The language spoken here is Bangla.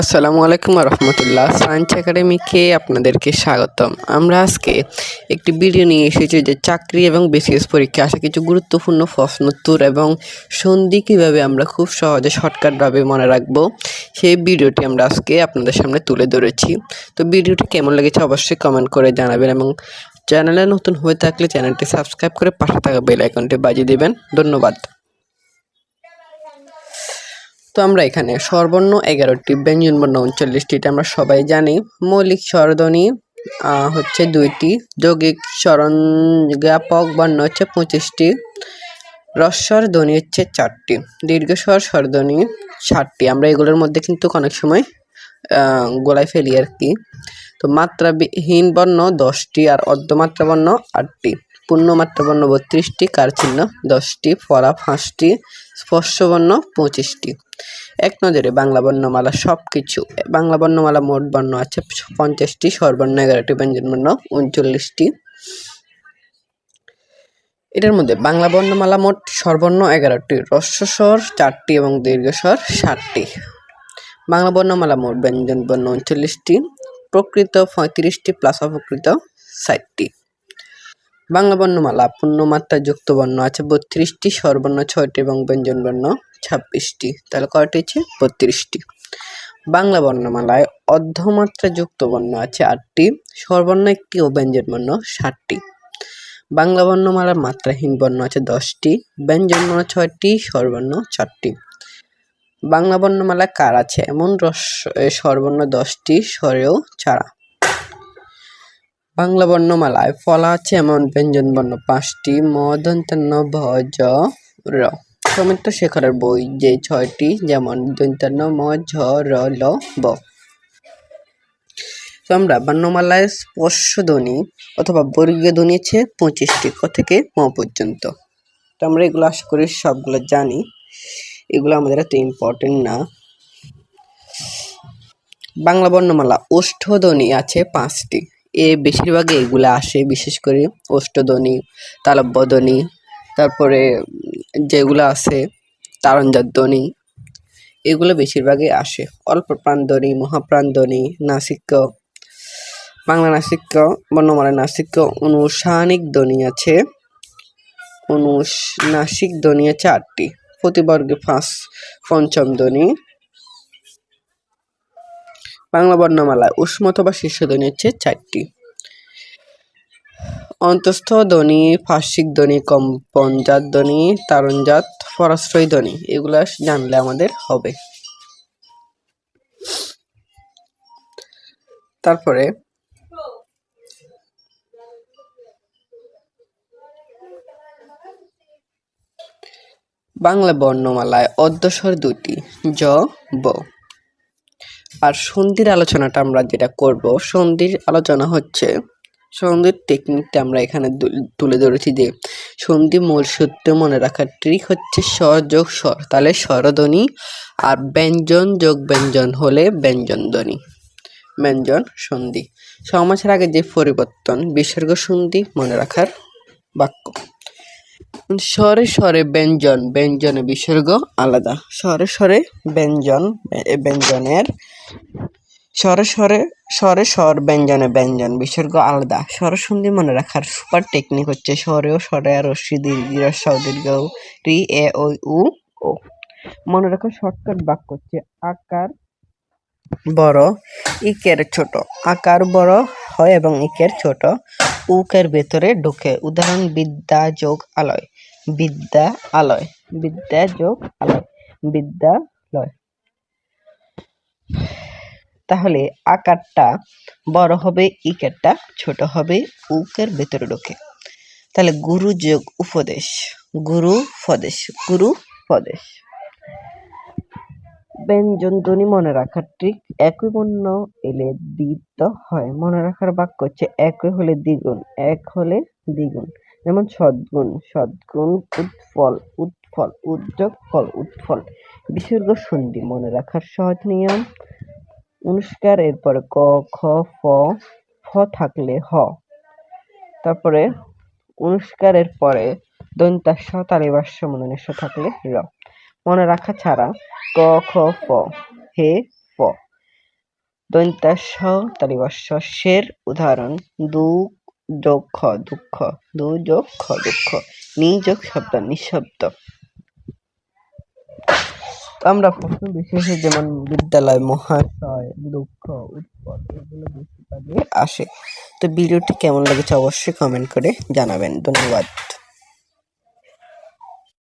আসসালামু আলাইকুম রহমতুল্লাহ সায়েন্স একাডেমিকে আপনাদেরকে স্বাগতম। আমরা আজকে একটি ভিডিও নিয়ে এসেছি যে চাকরি এবং বিসিএস পরীক্ষা আসা কিছু গুরুত্বপূর্ণ প্রশ্নোত্তর এবং সন্ধি কীভাবে আমরা খুব সহজে শর্টকাটভাবে মনে রাখব, সেই ভিডিওটি আমরা আজকে আপনাদের সামনে তুলে ধরেছি। তো ভিডিওটি কেমন লেগেছে অবশ্যই কমেন্ট করে জানাবেন এবং চ্যানেলে নতুন হয়ে থাকলে চ্যানেলটি সাবস্ক্রাইব করে পাশে থাকা বেল আইকনটি বাজিয়ে দেবেন। ধন্যবাদ। তো আমরা এখানে স্বরবর্ণ এগারোটি ব্যঞ্জনবর্ণ উনচল্লিশটি এটা আমরা সবাই জানি। মৌলিক স্বরধ্বনি হচ্ছে দুইটি। যৌগিক স্মরণজ্ঞাপক বর্ণ হচ্ছে পঁচিশটি। রস্বর ধ্বনি হচ্ছে চারটি। দীর্ঘস্বর স্বরধ্বনি ষাটটি। আমরা এগুলোর মধ্যে কিন্তু অনেক সময় গোলায় ফেলি আর কি। তো মাত্রাবিহীন বর্ণ দশটি আর অর্ধমাত্রা বর্ণ আটটি। পূর্ণমাত্রা বর্ণ বত্রিশটি কার চিহ্ন দশটি ফরা পাঁচটি স্পর্শ বর্ণ পঁচিশটি। এক নজরে বাংলা বর্ণমালা সব কিছু বাংলা বর্ণমালা মোট বর্ণ আছে পঞ্চাশটি, স্বরবর্ণ এগারোটি ব্যঞ্জনবর্ণ উনচল্লিশটি। এটার মধ্যে বাংলা বর্ণমালা মোট স্বরবর্ণ এগারোটি রস্বস্বর চারটি এবং দীর্ঘস্বর ষাটটি। বাংলা বর্ণমালা মোট ব্যঞ্জন বর্ণ উনচল্লিশটি, প্রকৃত পঁয়ত্রিশটি, প্লাস অপ্রকৃত ষাটটি। বাংলা বর্ণমালা পূর্ণমাত্রা যুক্ত বর্ণ আছে বত্রিশটি, স্বরবর্ণ ছয়টি এবং ব্যঞ্জন বর্ণ ছাব্বিশটি। তাহলে কয়টি হচ্ছে? বত্রিশটি। বাংলা বর্ণমালায় অর্ধমাত্রা যুক্ত বর্ণ আছে আটটি, স্বরবর্ণ একটি ও ব্যঞ্জন বর্ণ ষাটটি। বাংলা বর্ণমালার মাত্রাহীন বর্ণ আছে দশটি, ব্যঞ্জন বর্ণ ছয়টি, স্বরবর্ণ চারটি। বাংলা বর্ণমালা কার আছে? এমন রস স্বরবর্ণ দশটি, স্বরেও ছাড়া বাংলা বর্ণমালায় ফলা আছে এমন ব্যঞ্জন বর্ণ, পাঁচটি মদন্তান্ন ভ জ র। সৌমিত্র শেখরের বই, যে ছয়টি, যেমন দন্তান্ন ম ঝ র, ল, ব। তো আমরা বর্ণমালায় স্পর্শ ধ্বনি অথবা বর্গীয় ধ্বনি আছে পঁচিশটি ক থেকে ম পর্যন্ত। তো আমরা এগুলো আশা করি সবগুলো জানি। এগুলো আমাদের এত ইম্পর্টেন্ট না। বাংলা বর্ণমালা ওষ্ঠধ্বনি আছে পাঁচটি। এ বেশিরভাগ এগুলো আসে, বিশেষ করে ওষ্ঠধ্বনি তালব্যধ্বনি, তারপরে যেগুলো আছে তারঞ্জাত ধ্বনি এগুলো বেশিরভাগই আসে। অল্প প্রাণধ্বনি মহাপ্রাণধ্বনি, নাসিক্য, বাংলা নাসিক্য, বর্ণমালা নাসিক্য, অনুসানিক ধ্বনি আছে। অনুনাসিক ধ্বনি আছে আটটি। প্রতিবর্গে পাঁচ পঞ্চম ধ্বনি। বাংলা বর্ণমালায় উষ্ম অথবা শীর্ষ ধ্বনি হচ্ছে চারটি। অন্তস্থ ধ্বনি, ফার্সিক ধ্বনি কম্পনজাত ধ্বনি তারণজাত পরাশ্রয় ধ্বনি, এগুলা জানলে আমাদের হবে। তারপরে বাংলা বর্ণমালায় অদ্যস্বর দুটি জ, ব। আর সন্ধির আলোচনাটা আমরা যেটা করব, সন্ধির আলোচনা হচ্ছে, সন্ধির টেকনিকটা আমরা এখানে তুলে ধরেছি যে সন্ধি মূল সূত্র মনে রাখার ট্রিক হচ্ছে স্বর যোগ স্বর, তাহলে স্বরধ্বনি আর ব্যঞ্জন যোগ ব্যঞ্জন হলে ব্যঞ্জন ধ্বনি ব্যঞ্জন, সন্ধি। সমাসের আগে যে পরিবর্তন, বিসর্গ সন্ধি মনে রাখার বাক্য। স্বরে স্বরে ব্যঞ্জন, ব্যঞ্জনে বিসর্গ আলাদা। স্বরে স্বরে ব্যঞ্জন, ব্যঞ্জনের স্বরে স্বরে স্বরে স্বর ব্যঞ্জনে ব্যঞ্জন, বিসর্গ আলাদা। স্বরসন্ধি মনে রাখার সুপার টেকনিক হচ্ছে স্বরে ও স্বরে আর রস্যি দীর্ঘ এ, ও, উ, ও। মনে রাখার শর্টকাট বাক্য হচ্ছে আকার বড়, ইকের ছোট। আকার বড় হয় এবং ইকের ছোট, উকের ভেতরে ঢুকে। উদাহরণ, বিদ্যা যোগ আলয়। বিদ্যা আলয়, বিদ্যা যোগ আলয় বিদ্যালয় তাহলে আকারটা বড় হবে, ইকারটা ছোট হবে, উকের ভেতরে ঢোকে। তাহলে গুরু যোগ উপদেশ, গুরু উপদেশ গুরু উপদেশ ব্যঞ্জন ধ্বনি মনে রাখার ট্রিক একই বর্ণ এলে দ্বিত হয়। মনে রাখার বাক্য হচ্ছে একই হলে দ্বিগুণ, এক হলে দ্বিগুণ। যেমন সদ্গুণ সদ্গুণ উৎফল উৎফল, উদ্যোগ ফল, উৎফল। বিসর্গ সন্ধি মনে রাখার সহজ নিয়ম। অনুষ্কার, এরপরে ক, খ, ফ ফ থাকলে হ। তারপরে অনুষ্কারের পরে দন্তাস্য তালিবাস্য মনোনিস্য থাকলে র। মনে রাখা ছাড়া ক, খ, ফ, হে ফ প দন্তাস তালিবস্য শের উদাহরণ, দু যোগ খ, দুঃখ। দু যোগ খ, দুঃখ। নি যোগ শব্দ, নিঃশব্দ। আমরা প্রশ্ন বিশেষে যেমন বিদ্যালয়, মহাশয়, দুঃখ, উৎপল, এগুলো বেশি আসে। তো ভিডিওটি কেমন লেগেছে অবশ্যই কমেন্ট করে জানাবেন। ধন্যবাদ।